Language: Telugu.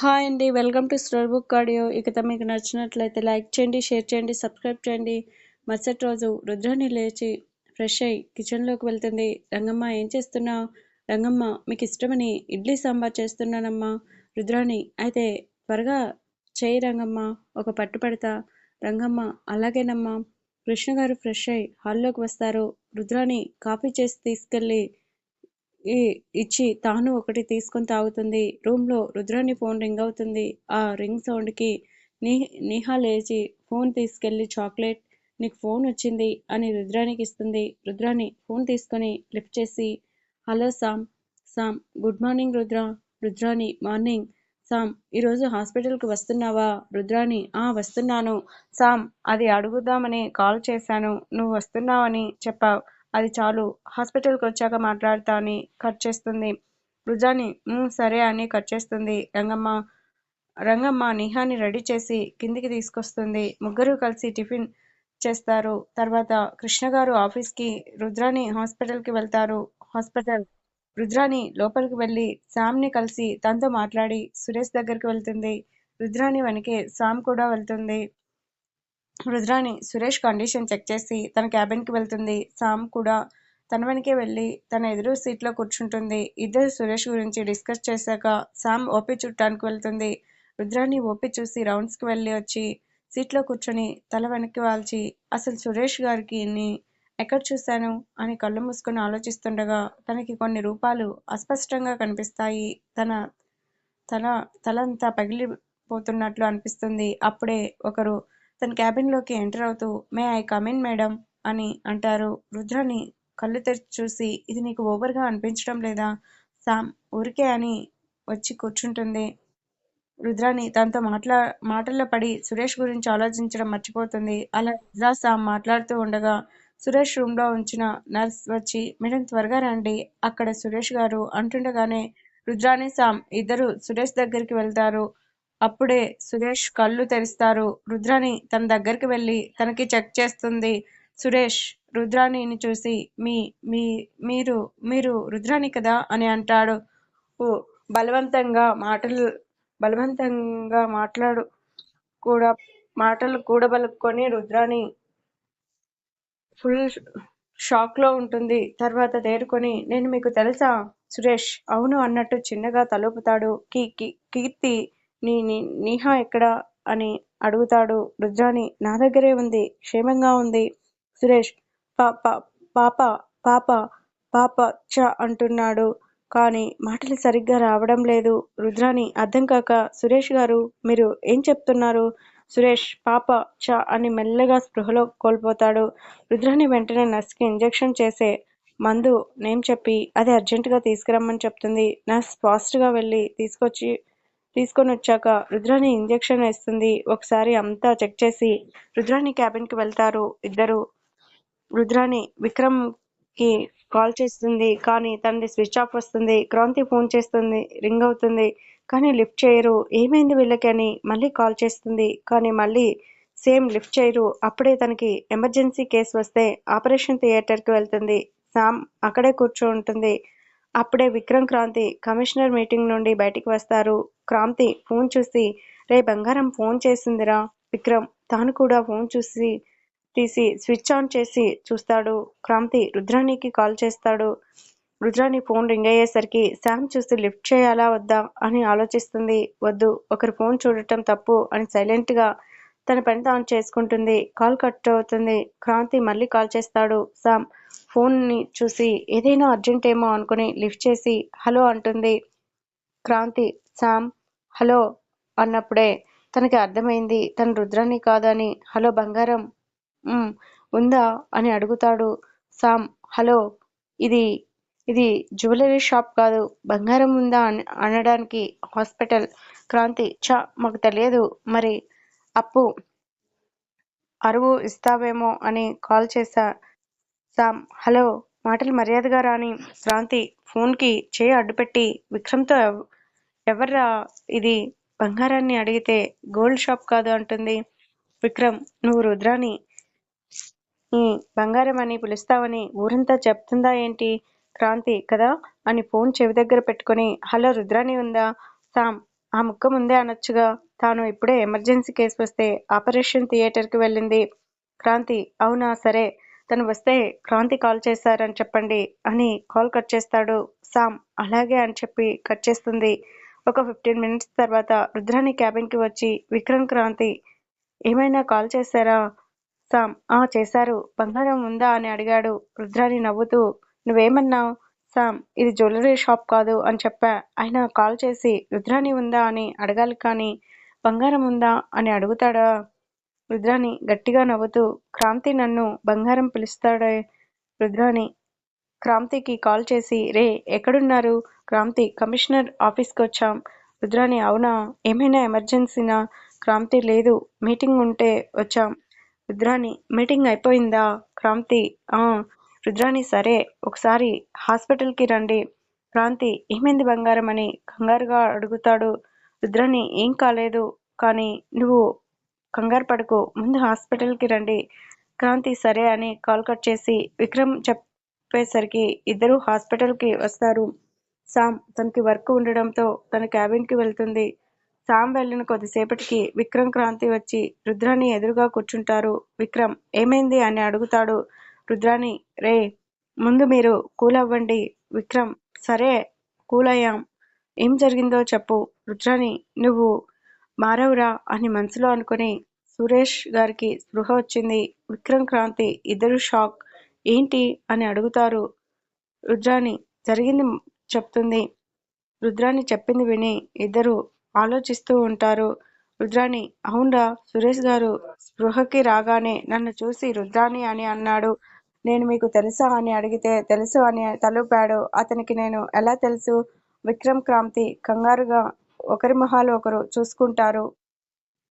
హాయ్ అండి welcome to store book audio. ఇక మీకు నచ్చినట్లయితే లైక్ చేయండి షేర్ చేయండి సబ్స్క్రైబ్ చేయండి. మరుసటి రోజు రుద్రాన్ని లేచి ఫ్రెష్ అయ్యి కిచెన్లోకి వెళ్తుంది. రంగమ్మ ఏం చేస్తున్నావు? రంగమ్మ మీకు ఇష్టమని ఇడ్లీ సాంబార్ చేస్తున్నానమ్మా. రుద్రాణి అయితే త్వరగా చేయి రంగమ్మ ఒక పట్టు పెడతా. రంగమ్మ అలాగేనమ్మా. కృష్ణ గారు ఫ్రెష్ అయ్యి హాల్లోకి వస్తారు. రుద్రాణి కాఫీ చేసి తీసుకెళ్ళి ఇచ్చి తాను ఒకటి తీసుకొని తాగుతుంది. రూమ్లో రుద్రాని ఫోన్ రింగ్ అవుతుంది. ఆ రింగ్ సౌండ్కి నీ నీహా లేచి ఫోన్ తీసుకెళ్ళి చాక్లెట్ నీకు ఫోన్ వచ్చింది అని రుద్రానికి ఇస్తుంది. రుద్రాని ఫోన్ తీసుకొని లిఫ్ట్ చేసి hello Sam Sam good morning Rudra. Rudrani morning. Sam ఈరోజు హాస్పిటల్కి వస్తున్నావా? రుద్రాని ఆ వస్తున్నాను. సామ్ అది అడుగుదామని కాల్ చేశాను. నువ్వు వస్తున్నావని చెప్పావు. అది చాలు. హాస్పిటల్కి వచ్చాక మాట్లాడతా అని కట్ చేస్తుంది. రుజాని సరే అని కట్ చేస్తుంది. రంగమ్మ రంగమ్మ నిహాని రెడీ చేసి కిందికి తీసుకొస్తుంది. ముగ్గురు కలిసి టిఫిన్ చేస్తారు. తర్వాత కృష్ణ గారు ఆఫీస్కి రుద్రాని హాస్పిటల్కి వెళ్తారు. హాస్పిటల్ రుద్రాని లోపలికి వెళ్ళి శామ్ని కలిసి తనతో మాట్లాడి సురేష్ దగ్గరికి వెళ్తుంది. రుద్రాని వెనకే శామ్ కూడా వెళ్తుంది. రుద్రాని సురేష్ కండిషన్ చెక్ చేసి తన క్యాబిన్కి వెళ్తుంది. సామ్ కూడా తన వెనకే వెళ్ళి తన ఎదురు సీట్లో కూర్చుంటుంది. ఇద్దరు సురేష్ గురించి డిస్కస్ చేశాక సామ్ ఓపి చుట్టానికి వెళ్తుంది. రుద్రాని ఓపి చూసి రౌండ్స్కి వెళ్ళి వచ్చి సీట్లో కూర్చొని తల వెనక్కి వాల్చి అసలు సురేష్ గారికి ఎక్కడ చూశాను? అని కళ్ళు మూసుకొని ఆలోచిస్తుండగా తనకి కొన్ని రూపాలు అస్పష్టంగా కనిపిస్తాయి. తన తల తలంతా పగిలిపోతున్నట్లు అనిపిస్తుంది. అప్పుడే ఒకరు తన క్యాబిన్లోకి ఎంటర్ అవుతూ మే ఐ కమిన్ మేడం అని అంటారు. రుద్రాని కళ్ళు తెరిచి చూసి ఇది నీకు ఓవర్గా అనిపించడం లేదా? సామ్ ఊరికే అని వచ్చి కూర్చుంటుంది. రుద్రాని తనతో మాట్లా మాటల్లో పడి సురేష్ గురించి ఆలోచించడం మర్చిపోతుంది. అలా రుద్రా సామ్ మాట్లాడుతూ ఉండగా సురేష్ రూమ్లో ఉంచిన నర్స్ వచ్చి మేడం త్వరగా రండి. అక్కడ సురేష్ గారు అంటుండగానే రుద్రాని సామ్ ఇద్దరు సురేష్ దగ్గరికి వెళ్తారు. అప్పుడే సురేష్ కళ్ళు తెరుస్తారు. రుద్రాని తన దగ్గరికి వెళ్ళి తనకి చెక్ చేస్తుంది. సురేష్ రుద్రాణిని చూసి మీ మీ మీరు మీరు రుద్రాణి కదా అని అంటాడు. బలవంతంగా మాటలు బలవంతంగా మాట్లాడు కూడా మాటలు కూడబలుక్కొని రుద్రాణి ఫుల్ షాక్లో ఉంటుంది. తర్వాత తేరుకొని నేను మీకు తెలుసా? సురేష్ అవును అన్నట్టు చిన్నగా తలుపుతాడు. కీ కీర్తి నీ నీహా ఎక్కడా అని అడుగుతాడు. రుద్రాని నా దగ్గరే ఉంది క్షేమంగా ఉంది. సురేష్ పాప పాప పాప పాప చ అంటున్నాడు. కానీ మాటలు సరిగ్గా రావడం లేదు. రుద్రాని అర్థం కాక సురేష్ గారు మీరు ఏం చెప్తున్నారు? సురేష్ పాప చ అని మెల్లగా స్పృహలో కోల్పోతాడు. రుద్రాని వెంటనే నర్స్కి ఇంజెక్షన్ చేసే మందు నేమ్ చెప్పి అది అర్జెంటుగా తీసుకురమ్మని చెప్తుంది. నర్స్ ఫాస్ట్గా వెళ్ళి తీసుకొచ్చి తీసుకొని వచ్చాక రుద్రాని ఇంజెక్షన్ వేస్తుంది. ఒకసారి అంతా చెక్ చేసి రుద్రాని క్యాబిన్కి వెళ్తారు ఇద్దరు. రుద్రాని విక్రమ్కి కాల్ చేస్తుంది. కానీ తనది స్విచ్ ఆఫ్ వస్తుంది. క్రాంతి ఫోన్ చేస్తుంది. రింగ్ అవుతుంది. కానీ లిఫ్ట్ చేయరు. ఏమైంది వీళ్ళకి అని మళ్ళీ కాల్ చేస్తుంది. కానీ మళ్ళీ సేమ్ లిఫ్ట్ చేయరు. అప్పుడే తనకి ఎమర్జెన్సీ కేసు వస్తే ఆపరేషన్ థియేటర్కి వెళ్తుంది. శామ్ అక్కడే కూర్చో ఉంటుంది. అప్పుడే విక్రమ్ క్రాంతి కమిషనర్ మీటింగ్ నుండి బయటికి వస్తారు. క్రాంతి ఫోన్ చూసి రే బంగారం ఫోన్ చేసిందిరా. విక్రమ్ తాను కూడా ఫోన్ చూసి తీసి స్విచ్ ఆన్ చేసి చూస్తాడు. క్రాంతి రుద్రాణికి కాల్ చేస్తాడు. రుద్రాణి ఫోన్ రింగ్ అయ్యేసరికి శామ్ చూసి లిఫ్ట్ చేయాలా వద్దా? అని ఆలోచిస్తుంది. వద్దు ఒకరు ఫోన్ చూడటం తప్పు అని సైలెంట్గా తన పని తాను చేసుకుంటుంది. కాల్ కట్ అవుతుంది. క్రాంతి మళ్ళీ కాల్ చేస్తాడు. శామ్ ఫోన్ని చూసి ఏదైనా అర్జెంట్ ఏమో అనుకుని లిఫ్ట్ చేసి హలో అంటుంది క్రాంతి. శామ్ హలో అన్నప్పుడే తనకి అర్థమైంది తను రుద్రాన్ని కాదని హలో బంగారం ఉందా అని అడుగుతాడు. సామ్ హలో ఇది ఇది జ్యువెలరీ షాప్ కాదు బంగారం ఉందా అని అనడానికి హాస్పిటల్. క్రాంతి చ మాకు తెలియదు మరి అప్పు అరువు ఇస్తావేమో అని కాల్ చేశా. సామ్ హలో మాటలు మర్యాదగా రాని శ్రాంతి ఫోన్కి చేయి అడ్డుపెట్టి విక్రమ్తో ఎవర్రా ఇది? బంగారాన్ని అడిగితే గోల్డ్ షాప్ కాదు అంటుంది విక్రమ్. నువ్వు రుద్రాని? బంగారం అని పిలుస్తావని ఊరంతా చెప్తుందా ఏంటి క్రాంతి కదా? అని ఫోన్ చెవి దగ్గర పెట్టుకొని హలో రుద్రాని ఉందా? సామ్ ఆ ముక్క ముందే అనొచ్చుగా. తాను ఇప్పుడే ఎమర్జెన్సీ కేసు వస్తే ఆపరేషన్ థియేటర్కి వెళ్ళింది. క్రాంతి అవునా? సరే. తను వస్తే క్రాంతి కాల్ చేశారని చెప్పండి అని కాల్ కట్ చేస్తాడు సామ్. అలాగే అని చెప్పి కట్ చేస్తుంది. ఒక ఫిఫ్టీన్ మినిట్స్ తర్వాత రుద్రాని క్యాబిన్కి వచ్చి విక్రమ్ క్రాంతి ఏమైనా కాల్ చేశారా? సామ్ ఆ చేశారు. బంగారం ఉందా? అని అడిగాడు. రుద్రాని నవ్వుతూ నువ్వేమన్నావు? సామ్ ఇది జ్యువెలరీ షాప్ కాదు అని చెప్పా. ఆయన కాల్ చేసి రుద్రాని ఉందా? అని అడగాలి కానీ బంగారం ఉందా? అని అడుగుతాడా? రుద్రాని గట్టిగా నవ్వుతూ క్రాంతి నన్ను బంగారం పిలుస్తాడే రుద్రాని క్రాంతికి కాల్ చేసి రే ఎక్కడున్నారు? క్రాంతి కమిషనర్ ఆఫీస్కి వచ్చాం. రుద్రాని అవునా? ఏమైనా ఎమర్జెన్సీనా? క్రాంతి లేదు. మీటింగ్ ఉంటే వచ్చాం. రుద్రాని మీటింగ్ అయిపోయిందా? క్రాంతి ఆ. రుద్రాని సరే ఒకసారి హాస్పిటల్కి రండి. క్రాంతి ఏమైంది బంగారం అని కంగారుగా అడుగుతాడు. రుద్రాని ఏం కాలేదు. కానీ నువ్వు కంగారు పడకు. ముందు హాస్పిటల్కి రండి. క్రాంతి సరే అని కాల్ కట్ చేసి విక్రమ్ చెప్పేసరికి ఇద్దరు హాస్పిటల్కి వస్తారు. సామ్ తనకి వర్క్ ఉండడంతో తన క్యాబిన్కి వెళ్తుంది. సామ్ వెళ్ళిన కొద్దిసేపటికి విక్రమ్ క్రాంతి వచ్చి రుద్రాని ఎదురుగా కూర్చుంటారు. విక్రమ్ ఏమైంది అని అడుగుతాడు. రుద్రాని రే ముందు మీరు కూల్ అవ్వండి. విక్రమ్ సరే కూల్ అయ్యాం. ఏం జరిగిందో చెప్పు. రుద్రాని నువ్వు మారవురా అని మనసులో అనుకుని సురేష్ గారికి స్పృహ వచ్చింది. విక్రమ్ క్రాంతి ఇద్దరు షాక్. ఏంటి? అని అడుగుతారు. రుద్రాని జరిగింది చెప్తుంది. రుద్రాని చెప్పింది విని ఇద్దరు ఆలోచిస్తూ ఉంటారు. రుద్రాణి అవునరా సురేష్ గారు స్పృహకి రాగానే నన్ను చూసి రుద్రాణి అని అన్నాడు. నేను మీకు తెలుసా అని అడిగితే తెలుసు అని తలుపాడు. అతనికి నేను ఎలా తెలుసు? విక్రమ్ క్రాంతి కంగారుగా ఒకరి మొహాలు ఒకరు చూసుకుంటారు.